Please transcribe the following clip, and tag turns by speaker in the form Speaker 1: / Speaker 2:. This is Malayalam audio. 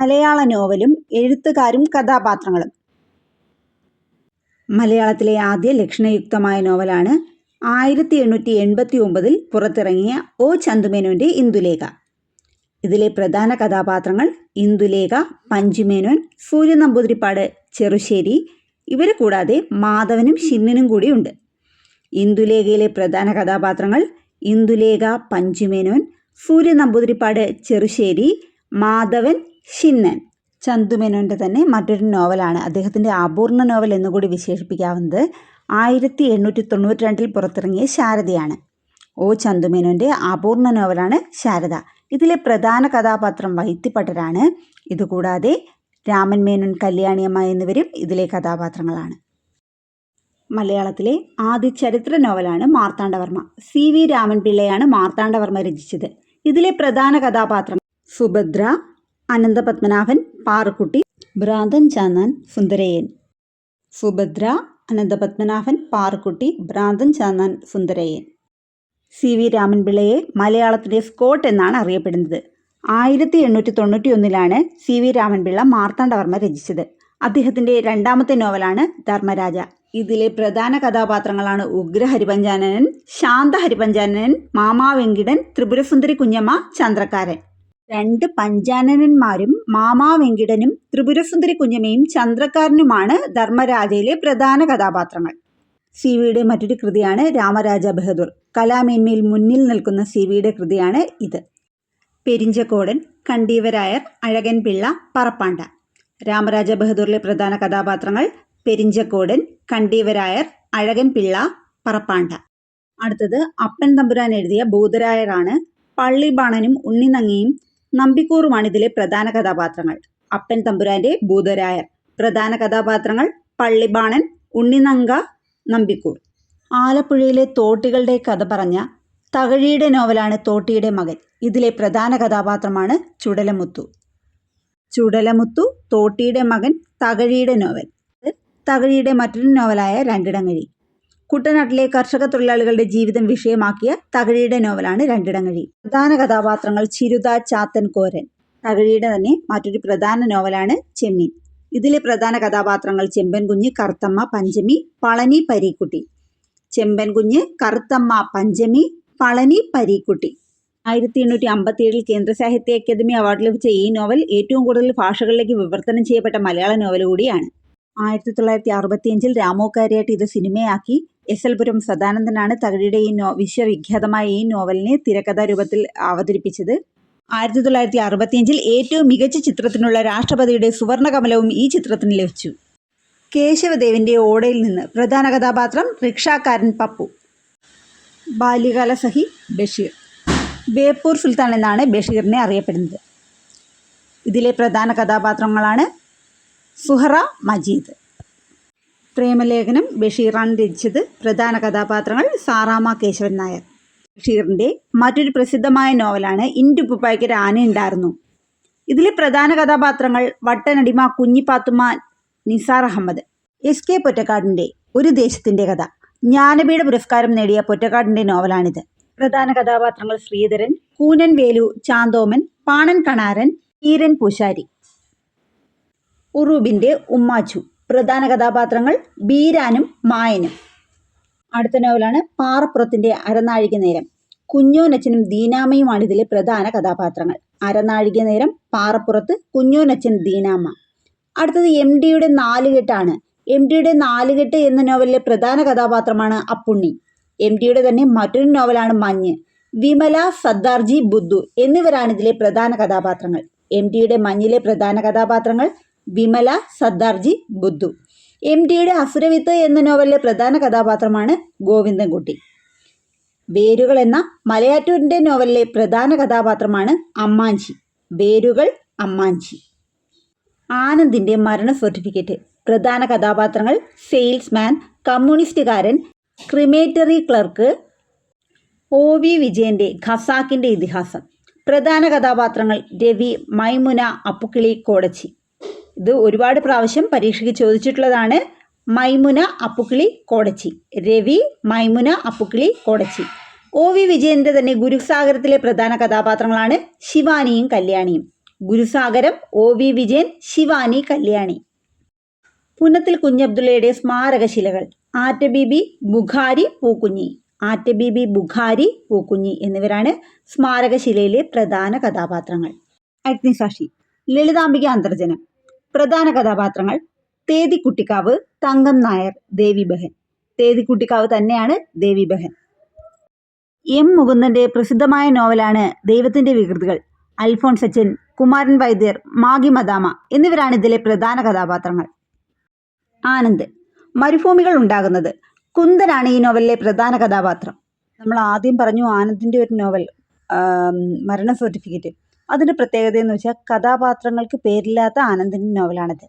Speaker 1: മലയാള നോവലും എഴുത്തുകാരും കഥാപാത്രങ്ങളും. മലയാളത്തിലെ ആദ്യ ലക്ഷണയുക്തമായ നോവലാണ് ആയിരത്തി എണ്ണൂറ്റി എൺപത്തി ഒമ്പതിൽ പുറത്തിറങ്ങിയ ഒ ചന്തുമേനോന്റെ ഇന്ദുലേഖ. ഇതിലെ പ്രധാന കഥാപാത്രങ്ങൾ ഇന്ദുലേഖ പഞ്ചുമേനോൻ സൂര്യ നമ്പൂതിരിപ്പാട് ചെറുശ്ശേരി ഇവരെ കൂടാതെ മാധവനും ഷിന്നനും കൂടിയുണ്ട് ഇന്ദുലേഖയിലെ പ്രധാന കഥാപാത്രങ്ങൾ ഇന്ദുലേഖ പഞ്ചുമേനോൻ സൂര്യ നമ്പൂതിരിപ്പാട് ചെറുശ്ശേരി മാധവൻ ഷിന്നൻ. ചന്തുമേനോന്റെ തന്നെ മറ്റൊരു നോവലാണ്. അദ്ദേഹത്തിന്റെ അപൂർണ നോവൽ എന്നുകൂടി വിശേഷിപ്പിക്കാവുന്നത് ആയിരത്തി എണ്ണൂറ്റി തൊണ്ണൂറ്റി രണ്ടിൽ പുറത്തിറങ്ങിയ ശാരദയാണ്. ഒ ചന്തുമേനോന്റെ അപൂർണ നോവലാണ് ശാരദ. ഇതിലെ പ്രധാന കഥാപാത്രം വൈത്തിപ്പട്ടരാണ്. ഇതുകൂടാതെ രാമൻ മേനോൻ കല്യാണിയമ്മ എന്നിവരും ഇതിലെ കഥാപാത്രങ്ങളാണ്. മലയാളത്തിലെ ആദ്യ ചരിത്ര നോവലാണ് മാർത്താണ്ഡവർമ്മ. സി വി രാമൻപിള്ളയാണ് മാർത്താണ്ഡവർമ്മ രചിച്ചത്. ഇതിലെ പ്രധാന കഥാപാത്രം സുഭദ്ര അനന്തപത്മനാഭൻ പാറുക്കുട്ടി ഭ്രാന്തൻ ചാന്നാൻ സുന്ദരയൻ സുഭദ്ര അനന്തപത്മനാഭൻ പാറുക്കുട്ടി ഭ്രാന്തൻ ചാന്നാൻ സുന്ദരയൻ സി വി രാമൻപിള്ളയെ മലയാളത്തിലെ സ്കോട്ട് എന്നാണ് അറിയപ്പെടുന്നത്. ആയിരത്തി എണ്ണൂറ്റി തൊണ്ണൂറ്റി ഒന്നിലാണ് സി വി രാമൻപിള്ള മാർത്താണ്ഡവർമ്മ രചിച്ചത്. അദ്ദേഹത്തിന്റെ രണ്ടാമത്തെ നോവലാണ് ധർമ്മരാജ. ഇതിലെ പ്രധാന കഥാപാത്രങ്ങളാണ് ഉഗ്ര ഹരിപഞ്ചാനനൻ ശാന്ത ഹരിപഞ്ചാനനൻ മാമാ വെങ്കിടൻ ത്രിപുരസുന്ദരി കുഞ്ഞമ്മ ചന്ദ്രക്കാരൻ. രണ്ട് പഞ്ചാനനന്മാരും മാമാ വെങ്കിടനും ത്രിപുരസുന്ദരി കുഞ്ഞമ്മയും ചന്ദ്രക്കാരനുമാണ് ധർമ്മരാജയിലെ പ്രധാന കഥാപാത്രങ്ങൾ. സി വിയുടെ മറ്റൊരു കൃതിയാണ് രാമരാജ ബഹദൂർ. കലാമേന്മയിൽ മുന്നിൽ നിൽക്കുന്ന സി വിയുടെ കൃതിയാണ് ഇത്. പെരിഞ്ചക്കോടൻ കണ്ടീവരായർ അഴകൻ പിള്ള പറപ്പാണ്ട. രാമരാജ ബഹദൂറിലെ പ്രധാന കഥാപാത്രങ്ങൾ പെരിഞ്ചക്കോടൻ കണ്ടീവരായർ അഴകൻ പിള്ള പറപ്പാണ്ട. അടുത്തത് അപ്പൻ തമ്പുരാൻ എഴുതിയ ഭൂതരായറാണ് പള്ളിബാണനും ഉണ്ണിനങ്ങിയും നമ്പിക്കൂറുമാണ് ഇതിലെ പ്രധാന കഥാപാത്രങ്ങൾ. അപ്പൻ തമ്പുരാന്റെ ഭൂതരായർ. പ്രധാന കഥാപാത്രങ്ങൾ പള്ളിബാണൻ ഉണ്ണിനങ്ക നമ്പിക്കൂർ. ആലപ്പുഴയിലെ തോട്ടികളുടെ കഥ പറഞ്ഞ തകഴിയുടെ നോവലാണ് തോട്ടിയുടെ മകൻ. ഇതിലെ പ്രധാന കഥാപാത്രമാണ് ചുടലമുത്തു. ചുടലമുത്തു തോട്ടിയുടെ മകൻ തകഴിയുടെ നോവൽ. തകഴിയുടെ മറ്റൊരു നോവലായ രണ്ടിടങ്ങഴി. കുട്ടനാട്ടിലെ കർഷക തൊഴിലാളികളുടെ ജീവിതം വിഷയമാക്കിയ തകഴിയുടെ നോവലാണ് രണ്ടിടങ്ങഴി. പ്രധാന കഥാപാത്രങ്ങൾ ചിരുത ചാത്തൻ കോരൻ. തകഴിയുടെ തന്നെ മറ്റൊരു പ്രധാന നോവലാണ് ചെമ്മീൻ. ഇതിലെ പ്രധാന കഥാപാത്രങ്ങൾ ചെമ്പൻ കുഞ്ഞ് കറുത്തമ്മ പഞ്ചമി പളനി പരീക്കുട്ടി. ചെമ്പൻ കുഞ്ഞ് കറുത്തമ്മ പഞ്ചമി പളനി പരീക്കുട്ടി. ആയിരത്തി എണ്ണൂറ്റി അമ്പത്തി ഏഴിൽ കേന്ദ്ര സാഹിത്യ അക്കാദമി അവാർഡ് ലഭിച്ച ഈ നോവൽ ഏറ്റവും കൂടുതൽ ഭാഷകളിലേക്ക് വിവർത്തനം ചെയ്യപ്പെട്ട മലയാള നോവൽ കൂടിയാണ്. ആയിരത്തി തൊള്ളായിരത്തി അറുപത്തിയഞ്ചിൽ രാമോക്കാരിയായിട്ട് ഇത് സിനിമയാക്കി എസ് എൽ പുരം സദാനന്ദനാണ് തകഴിയുടെ ഈ നോ വിശ്വവിഖ്യാതമായ ഈ നോവലിനെ തിരക്കഥാ രൂപത്തിൽ അവതരിപ്പിച്ചത്. ആയിരത്തി തൊള്ളായിരത്തി അറുപത്തിയഞ്ചിൽ ഏറ്റവും മികച്ച ചിത്രത്തിനുള്ള രാഷ്ട്രപതിയുടെ സുവർണകമലവും ഈ ചിത്രത്തിന് ലഭിച്ചു. കേശവദേവിന്റെ ഓടയിൽ നിന്ന് പ്രധാന കഥാപാത്രം റിക്ഷാക്കാരൻ പപ്പു. ബാല്യകാല സഹി ബഷീർ. ബേപ്പൂർ സുൽത്താൻ എന്നാണ് ബഷീറിനെ അറിയപ്പെടുന്നത്. ഇതിലെ പ്രധാന കഥാപാത്രങ്ങളാണ് സുഹറ മജീദ്. പ്രേമലേഖനം ബഷീറാണ് രചിച്ചത്. പ്രധാന കഥാപാത്രങ്ങൾ സാറാമ കേശവൻ നായർ. ബഷീറിന്റെ മറ്റൊരു പ്രസിദ്ധമായ നോവലാണ് ഇൻഡുപ്പുപ്പായ്ക്കൊരു ആനയുണ്ടായിരുന്നു ഇതിലെ പ്രധാന കഥാപാത്രങ്ങൾ വട്ടനടിമ കുഞ്ഞിപ്പാത്തുമ്മ നിസാർ അഹമ്മദ്. എസ് കെ പൊറ്റക്കാടിന്റെ ഒരു ദേശത്തിന്റെ കഥ. ജ്ഞാനപീഠ പുരസ്കാരം നേടിയ പൊറ്റക്കാടിന്റെ നോവലാണിത്. പ്രധാന കഥാപാത്രങ്ങൾ ശ്രീധരൻ കൂനൻ വേലു ചാന്തോമൻ പാണൻ കണാരൻ ഈരൻ പൂശാരി. ഉറൂബിന്റെ ഉമ്മാച്ചു. പ്രധാന കഥാപാത്രങ്ങൾ ബീരാനും മായനും. അടുത്ത നോവലാണ് പാറപ്പുറത്തിന്റെ അരനാഴിക നേരം. കുഞ്ഞോനച്ചനും ദീനാമയുമാണ് ഇതിലെ പ്രധാന കഥാപാത്രങ്ങൾ. അരനാഴിക നേരം പാറപ്പുറത്ത് കുഞ്ഞോനച്ചൻ ദീനാമ അടുത്തത് എം ഡിയുടെ നാലുകെട്ടാണ്. എം ഡിയുടെ നാലുകെട്ട് എന്ന നോവലിലെ പ്രധാന കഥാപാത്രമാണ് അപ്പുണ്ണി. എം ഡിയുടെ തന്നെ മറ്റൊരു നോവലാണ് മഞ്ഞ്. വിമല സദ്ദാർജി ബുദ്ധു എന്നിവരാണ് ഇതിലെ പ്രധാന കഥാപാത്രങ്ങൾ. എം ഡിയുടെ മഞ്ഞിലെ പ്രധാന കഥാപാത്രങ്ങൾ വിമല സദ്ദാർജി ബുദ്ധു. എം ഡിയുടെ അസുരവിത്ത് എന്ന നോവലിലെ പ്രധാന കഥാപാത്രമാണ് ഗോവിന്ദൻകുട്ടി. വേരുകൾ എന്ന മലയാറ്റൂരിന്റെ നോവലിലെ പ്രധാന കഥാപാത്രമാണ് അമ്മാഞ്ചി. വേരുകൾ അമ്മാഞ്ചി. ആനന്ദിന്റെ മരണ സർട്ടിഫിക്കറ്റ്. പ്രധാന കഥാപാത്രങ്ങൾ സെയിൽസ്മാൻ കമ്മ്യൂണിസ്റ്റുകാരൻ ക്രിമേറ്ററി ക്ലർക്ക് ഒ വി വിജയന്റെ ഖസാക്കിന്റെ ഇതിഹാസം. പ്രധാന കഥാപാത്രങ്ങൾ രവി മൈമുന അപ്പുക്കിളി കോടച്ചി. ഇത് ഒരുപാട് പ്രാവശ്യം പരീക്ഷയ്ക്ക് ചോദിച്ചിട്ടുള്ളതാണ് മൈമുന അപ്പുക്കിളി കോടച്ചി. രവി മൈമുന അപ്പുക്കിളി കോടച്ചി. ഒ വി വിജയന്റെ തന്നെ ഗുരുസാഗരത്തിലെ പ്രധാന കഥാപാത്രങ്ങളാണ് ശിവാനിയും കല്യാണിയും. Gurusagaram O V Vijayan Shivani Kalyani. പുനത്തിൽ കുഞ്ഞബ്ദുള്ളയുടെ സ്മാരകശിലകൾ. ആറ്റബീബി ബുഖാരി പൂക്കുഞ്ഞി. ആറ്റബീബി ബുഖാരി പൂക്കുഞ്ഞി എന്നിവരാണ് സ്മാരകശിലയിലെ പ്രധാന കഥാപാത്രങ്ങൾ. അഗ്നിസാക്ഷി. ലളിതാംബിക അന്തർജനം. പ്രധാന കഥാപാത്രങ്ങൾ തേതിക്കുട്ടിക്കാവ് തങ്കം നായർ ദേവി ബഹൻ. തേതിക്കുട്ടിക്കാവ് തന്നെയാണ് ദേവി ബഹൻ. എം മുകുന്ദന്റെ പ്രസിദ്ധമായ നോവലാണ് ദൈവത്തിന്റെ വികൃതികൾ. അൽഫോൺസ് അച്ഛൻ കുമാരൻ വൈദ്യർ മാഗി മദാമ എന്നിവരാണ് ഇതിലെ പ്രധാന കഥാപാത്രങ്ങൾ. ആനന്ദ്. മരുഭൂമികൾ ഉണ്ടാകുന്നത് കുന്ദനാണ് ഈ നോവലിലെ പ്രധാന കഥാപാത്രം. നമ്മൾ ആദ്യം പറഞ്ഞു ആനന്ദിന്റെ ഒരു നോവൽ മരണ സർട്ടിഫിക്കറ്റ്. അതിന്റെ പ്രത്യേകത എന്ന് വെച്ചാൽ കഥാപാത്രങ്ങൾക്ക് പേരില്ലാത്ത ആനന്ദിന്റെ നോവലാണിത്.